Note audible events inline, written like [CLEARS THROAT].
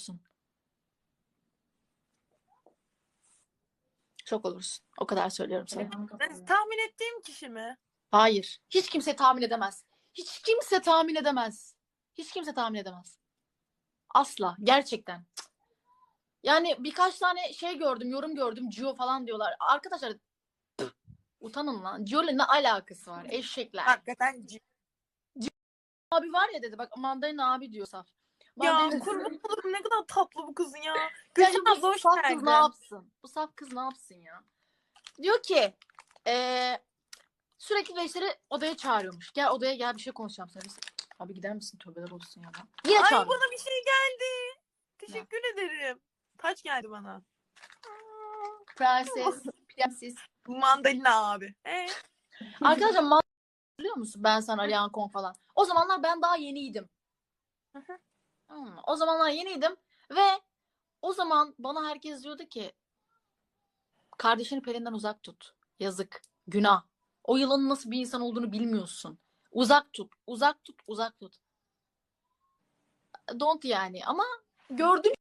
olursun. Şok olursun. O kadar söylüyorum sana. Ben tahmin ettiğim kişi mi? Hayır. Hiç kimse tahmin edemez. Hiç kimse tahmin edemez. Hiç kimse tahmin edemez. Asla. Gerçekten. Yani birkaç tane şey gördüm, yorum gördüm. Gio falan diyorlar. Arkadaşlar [CLEARS THROAT] utanın lan. Gio'yla ne alakası var? Eşekler. Hakikaten c- Abi var ya dedi. Bak mandalina abi diyor Saf. Ya kurban olurum ne kadar tatlı bu kızın ya. Gülşen bu abla hoş saf kız ne yapsın? Bu saf kız ne yapsın ya? Diyor ki eee, sürekli gençleri odaya çağırıyormuş. Gel odaya gel bir şey konuşacağım seninle. Abi gider misin? Tövbeler olsun ya. lan. Yine Ay çağırıyor. bana bir şey geldi. Teşekkür ederim. Taç geldi bana. Prenses, [LAUGHS] prenses. Mandalina abi. Ee, Arkadaşlar [LAUGHS] man- biliyor musun? Ben sana Alian Kong falan. O zamanlar ben daha yeniydim. Hmm, o zamanlar yeniydim ve o zaman bana herkes diyordu ki kardeşini Pelin'den uzak tut. Yazık. Günah. O yılanın nasıl bir insan olduğunu bilmiyorsun. Uzak tut. Uzak tut. Uzak tut. Don't yani ama gördüm